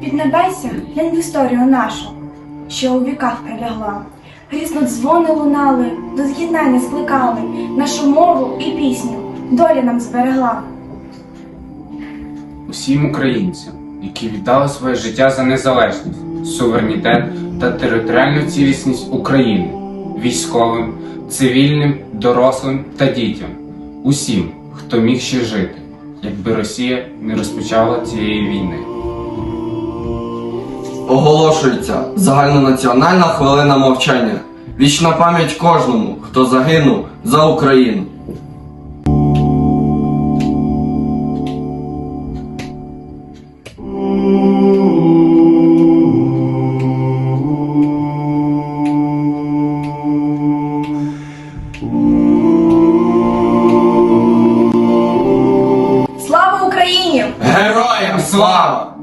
Піднебесся, глянь в історію нашу, що у віках прилягла. Грізно дзвони лунали, до з'єднання скликали, нашу мову і пісню доля нам зберегла. усім українцям, які віддали своє життя за незалежність, суверенітет та територіальну цілісність України, військовим, цивільним, дорослим та дітям, усім, хто міг ще жити, якби Росія не розпочала цієї війни. Оголошується загальнонаціональна хвилина мовчання. Вічна пам'ять кожному, хто загинув за Україну. Героям слава!